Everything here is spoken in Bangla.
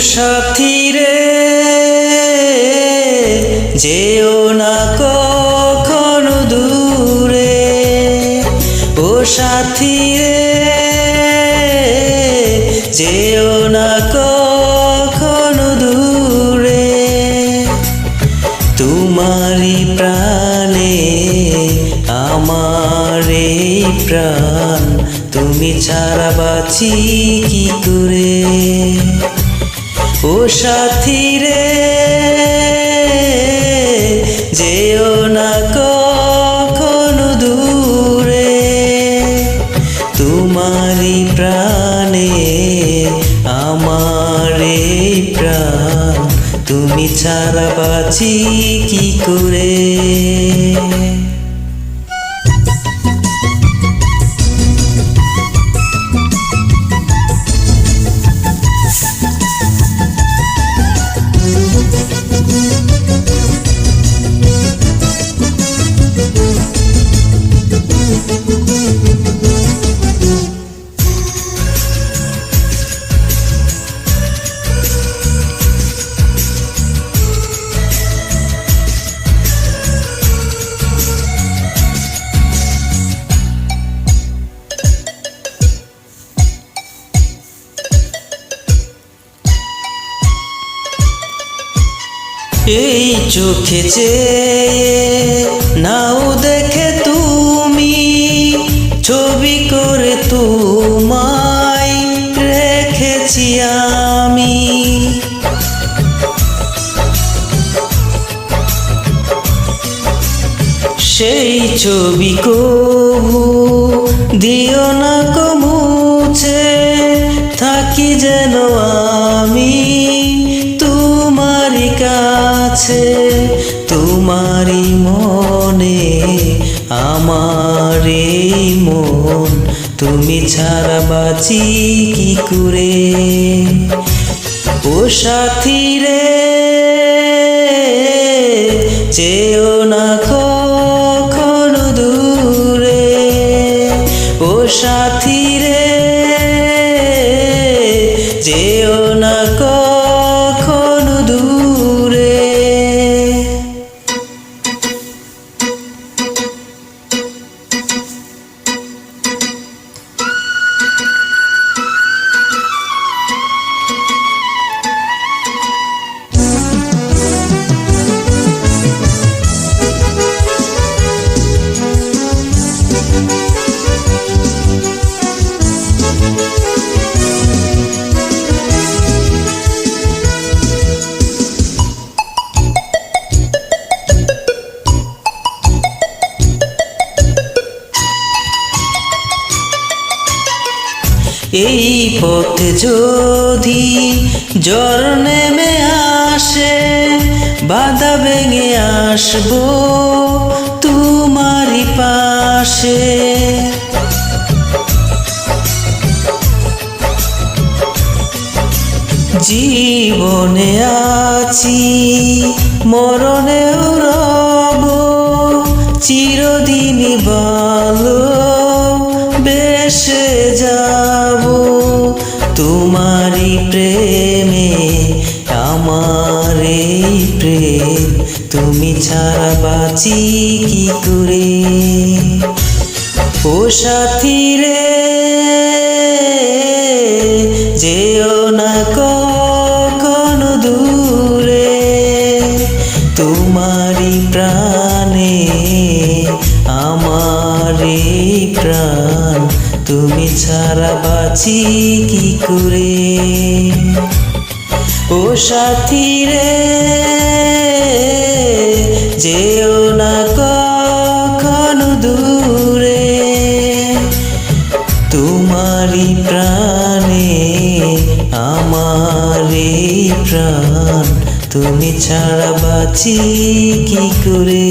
সাথী রে, যেও না কখনো দূরে। ও সাথী রে, যেও না কখনো দূরে। তোমারই প্রাণে আমার প্রাণ, তুমি ছাড়া বাঁচি কি করে? ও সাথী রে, যেও না কখনো দূরে। তোমারই প্রাণে, আমার প্রাণ, তুমি ছাড়া বাঁচি কি করে? এই চোখে চেয়ে নাও দেখে তুমি, ছবি করে তোমায় রেখেছি আমি। সেই ছবি কবু দিও না কমুছে কাছে তোমারই মনে আমার মন। তুমি ছাড়া বাঁচি কি করে? ও সাথী রে যেও না কখনো দূরে। ও সাথী রে যেও না কখনো এই পথে যদি জ্বর নেমে আসে, বাধা ভেঙে আসব তোমারই পাশে। জীবনে আছি, মরণেও রব, চিরদিনই ভালো তুমি ছাড়া বাঁচি কি করে? ও সাথী রে, যেও না কখনো দূরে। তোমারই প্রাণে আমার প্রাণ, তুমি ছাড়া বাঁচি কি করে? ও সাথী রে যেও না কখনো দূরে। তোমারই প্রাণে আমার প্রাণ। তুমি ছাড়া বাঁচি কি করে?